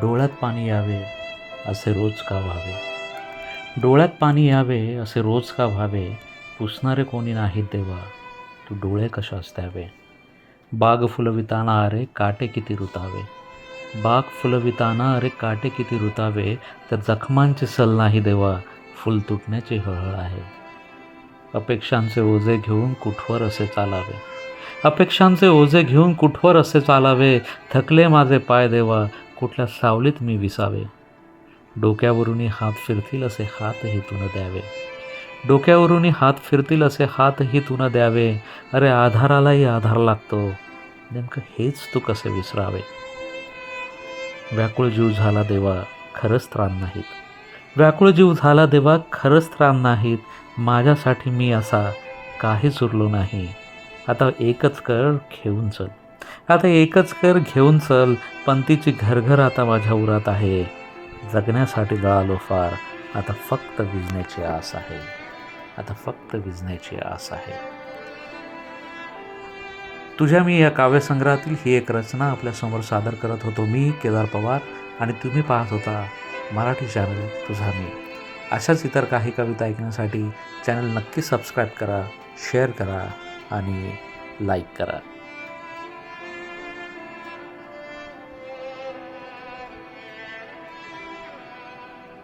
डोळ्यात पाणी यावे असे रोज का व्हावे? डोळ्यात पाणी यावे असे रोज का व्हावे? पुसणारे कोणी नाहीत देवा तू डोळे कशास द्यावे बाग फुलविताना अरे काटे किती रुतावे? बाग फुलविताना अरे काटे किती रुतावे? तर जखमांची सल नाही देवा फुल तुटण्याची हळहळ आहे. अपेक्षांचे ओझे घेऊन कुठवर असे चालावे? अपेक्षांचे ओझे घेऊन कुठवर असे चालावे? थकले माझे पाय देवा कुठल्या सावलीत मी विसावे? डोक्यावरूनही हात फिरतील असे हातही तू द्यावे. डोक्यावरूनही हात फिरतील असे हातही तू द्यावे. अरे आधारालाही आधार लागतो. नेमकं हेच तू कसे विसरावे? व्याकुळ जीव झाला देवा खरंच त्राण नाहीत. व्याकुळ जीव झाला देवा खरंच त्राण नाहीत. माझ्यासाठी मी असा काहीच उरलो नाही. आता एकच कर घेऊन चल. आता एकच कर घेऊन चल. पंतीची घरघर आता माझ्या उरात आहे. जगण्यासाठी दळालो फार. आता फक्त विजण्याची आस आहे. आता फक्त विजण्याची आस आहे. तुझ्या मी या काव्यसंग्रहातील ही एक रचना आपल्यासमोर सादर करत होतो मी केदार पवार आणि तुम्ही पाहत होता मराठी चॅनल तुझा मी. अशाच इतर काही कविता ऐकण्यासाठी चॅनल नक्की सबस्क्राईब करा शेअर करा आणि लाईक करा.